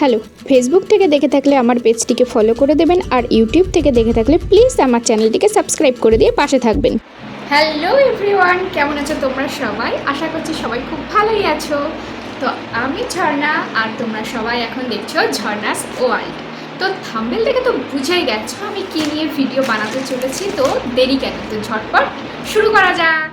Hello Facebook থেকে দেখে থাকলে আমার পেজটিকে ফলো করে দেবেন আর ইউটিউব থেকে দেখে থাকলে প্লিজ আমার চ্যানেলটিকে সাবস্ক্রাইব করে দিয়ে পাশে থাকবেন। হ্যালো এভরিওয়ান কেমন আছো তোমরা সবাই? আশা করছি সবাই খুব ভালোই আছো। তো আমি ঝর্ণা আর তোমরা সবাই এখন দেখছ ঝর্ণাস ওয়ার্ল্ড। তো থাম্বেল থেকে তো বুঝেই গেছো আমি কী নিয়ে ভিডিও বানাতে চলেছি, তো দেরি কেন? তো ঝটপট শুরু করা যাক।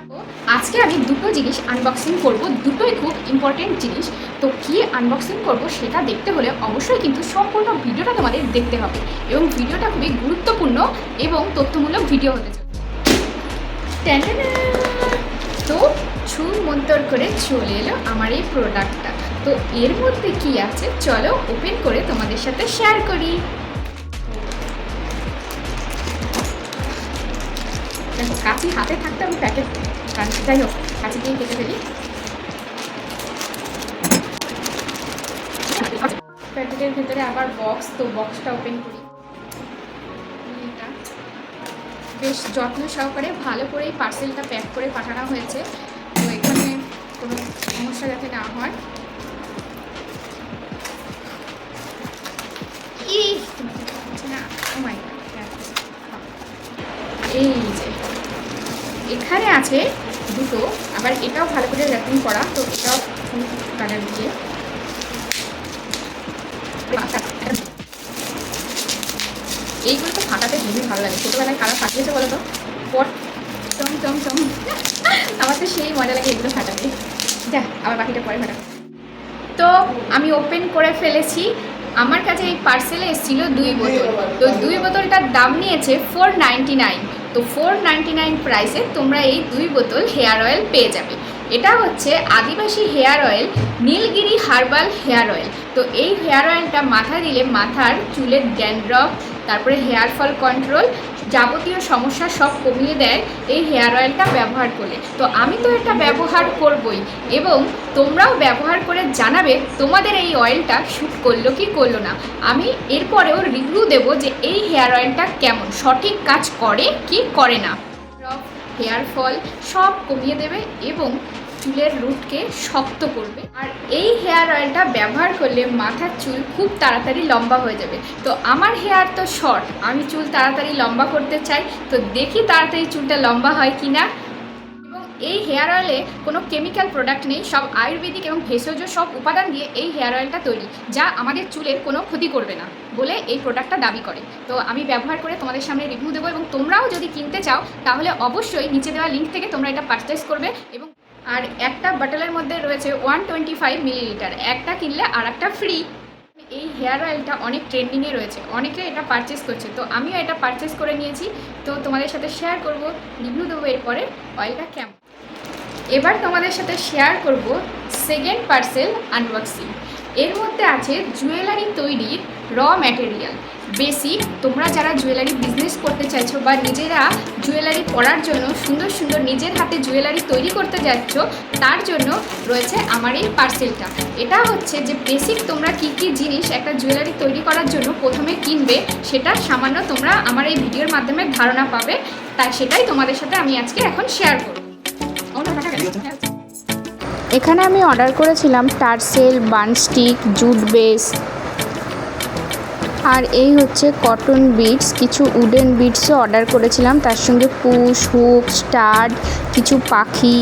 আজকে আমি দুটো জিনিস আনবক্সিং করব, দুটোই খুব ইম্পর্টেন্ট জিনিস। তো কী আনবক্সিং করব সেটা দেখতে হলে অবশ্যই কিন্তু সম্পূর্ণ ভিডিওটা তোমাদের দেখতে হবে এবং ভিডিওটা খুবই গুরুত্বপূর্ণ এবং তথ্যমূলক ভিডিও হতে ট্যান্টানা! তো ছুর মন্তর করে চলে এলো আমার এই প্রোডাক্টটা তো এর মধ্যে কি আছে? চলো ওপেন করে তোমাদের সাথে শেয়ার করি। কাঁচি হাতে থাকতে আমি প্যাকেট যাই হোক কাঁচি দিয়ে কেটে ফেলি। প্যাকেটের ভেতরে আবার বক্স তো বক্সটা ওপেন করি। বেশ যত্ন সহকারে ভালো করে এই পার্সেলটা প্যাক করে পাঠানো হয়েছে। তো এখানে কোনো সমস্যা যাতে না হয় আছে দুটো, আবার এটাও ভালো করে র্যাপিং করা, তো এটাও কালার দিয়ে এইগুলো তো ফাটাতে খুবই ভালো লাগে। ছোটোবেলায় কারা ফাটিয়েছে বলো তো? পট টম চম টম আমার তো সেই মজা লাগে এগুলো ফাটাতে। যা আবার বাকিটা পরে ফাটাবো। তো আমি ওপেন করে ফেলেছি। আমার কাছে এই পার্সেলে এসেছিল দুই বোতল। তো দুই বোতলটার দাম নিয়েছে ফোর নাইনটি নাইন তো ফোর নাইনটি নাইন প্রাইসে তোমরা এই দুই বোতল হেয়ার অয়েল পেয়ে যাবে। এটা হচ্ছে Adivasi hair oil Nilgiri herbal hair oil তো এই হেয়ার অয়েলটা মাথা দিলে মাথার চুলের ড্যান্ড্রফ তারপরে হেয়ার ফল কন্ট্রোল যাবতীয় সমস্যা সব কমিয়ে দেয় এই হেয়ার অয়েলটা ব্যবহার করলে তো আমি তো এটা ব্যবহার করবই এবং তোমরাও ব্যবহার করে জানাবে তোমাদের এই অয়েলটা শ্যুট করল কি করল না। আমি এরপরেও রিভিউ দেবো যে এই হেয়ার অয়েলটা কেমন, সঠিক কাজ করে কি করে না। হেয়ার ফল সব কমিয়ে দেবে এবং চুলের রুটকে শক্ত করবে। আর এই হেয়ার অয়েলটা ব্যবহার করলে মাথার চুল খুব তাড়াতাড়ি লম্বা হয়ে যাবে। তো আমার হেয়ার তো শর্ট, আমি চুল তাড়াতাড়ি লম্বা করতে চাই, তো দেখি তাড়াতাড়ি চুলটা লম্বা হয় কি না এই হেয়ার অয়েলে কোনো কেমিক্যাল প্রোডাক্ট নেই, সব আয়ুর্বেদিক এবং ভেষজ সব উপাদান দিয়ে এই হেয়ার অয়েলটা তৈরি, যা আমাদের চুলের কোনো ক্ষতি করবে না বলে এই প্রোডাক্টটা দাবি করে। তো আমি ব্যবহার করে তোমাদের সামনে রিভিউ দেবো এবং তোমরাও যদি কিনতে চাও, তাহলে অবশ্যই নিচে দেওয়া লিঙ্ক থেকে তোমরা এটা পারচেস করবে এবং আর একটা বাটলের মধ্যে রয়েছে ওয়ান টোয়েন্টি ফাইভ মিলিলিটার একটা কিনলে আর একটা ফ্রি এই হেয়ার অয়েলটা অনেক ট্রেন্ডিংয়ে রয়েছে। অনেকে এটা পারচেস করছে। তো আমিও এটা পারচেস করে নিয়েছি। তো তোমাদের সাথে শেয়ার করব। রিভিউ দেবো এরপরে অয়েলটা কেমন। এবার তোমাদের সাথে শেয়ার করব সেকেন্ড পার্সেল আনবক্সিং এর মধ্যে আছে জুয়েলারি তৈরির র ম্যাটেরিয়াল বেসিক তোমরা যারা জুয়েলারি বিজনেস করতে চাইছো বা নিজেরা জুয়েলারি পরার জন্য সুন্দর সুন্দর নিজের হাতে জুয়েলারি তৈরি করতে যাচ্ছ তার জন্য রয়েছে আমার এই পার্সেলটা এটা হচ্ছে যে বেসিক তোমরা কি কি জিনিস একটা জুয়েলারি তৈরি করার জন্য প্রথমে কিনবে সেটা সামান্য তোমরা আমার এই ভিডিওর মাধ্যমে ধারণা পাবে তাই সেটাই তোমাদের সাথে আমি আজকে এখন শেয়ার করব? এখানে আমি অর্ডার করেছিলাম টার্সেল বানস্টিক জুট বেস। আর এই হচ্ছে কটন বিটস, কিছু উডেন বিটসও অর্ডার করেছিলাম। তার সঙ্গে পুশ, হুক স্টাড কিছু পাখি,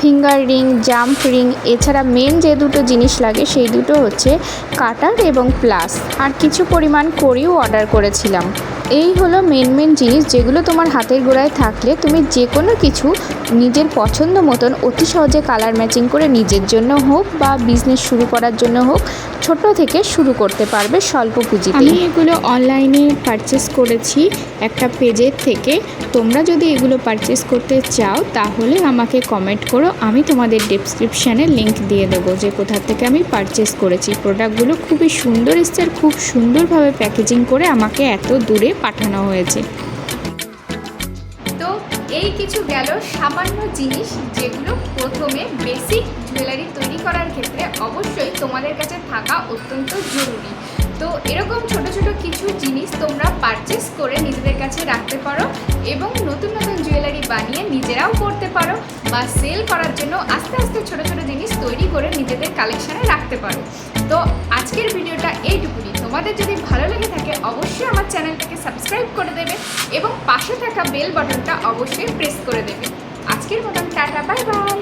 ফিঙ্গার রিং, জাম্প রিং, এছাড়া মেন যে দুটো জিনিস লাগে সেই দুটো হচ্ছে কাটার এবং প্লাস। আর কিছু পরিমাণ করিও অর্ডার করেছিলাম। এই হলো মেন মেন জিনিস যেগুলো তোমার হাতের গোড়ায় থাকলে তুমি যে কোনো কিছু নিজের পছন্দ মতন অতি সহজে কালার ম্যাচিং করে নিজের জন্য হোক বা বিজনেস শুরু করার জন্য হোক ছোট থেকে শুরু করতে পারবে স্বল্প পুঁজিতে। আমি এগুলো অনলাইনে পারচেস করেছি একটা পেজের থেকে। তোমরা যদি এগুলো পারচেস করতে চাও তাহলে আমাকে কমেন্ট করো। আমি তোমাদের ডেসক্রিপশানে লিংক দিয়ে দেবো যে কোথা থেকে আমি পারচেস করেছি। প্রোডাক্টগুলো খুবই সুন্দর এসছে আর খুব সুন্দরভাবে প্যাকেজিং করে আমাকে এত দূরে পাঠানো হয়েছে। তো এই কিছু গেল সামান্য জিনিস যেগুলো প্রথমে বেসিক তোমাদের কাছে থাকা অত্যন্ত জরুরি। তো এরকম ছোট ছোট কিছু জিনিস তোমরা পারচেস করে নিজেদের কাছে রাখতে পারো এবং নতুন নতুন জুয়েলারি বানিয়ে নিজেরাও করতে পারো বা সেল করার জন্য আস্তে আস্তে ছোট ছোট জিনিস তৈরি করে নিজেদের কালেকশানে রাখতে পারো। তো আজকের ভিডিওটা এই তোমাদের যদি ভালো লেগে থাকে অবশ্যই আমার চ্যানেলটাকে সাবস্ক্রাইব করে দেবে এবং পাশে থাকা বেল বাটনটা অবশ্যই প্রেস করে দেবে। আজকের মতন টাটা বাই বাই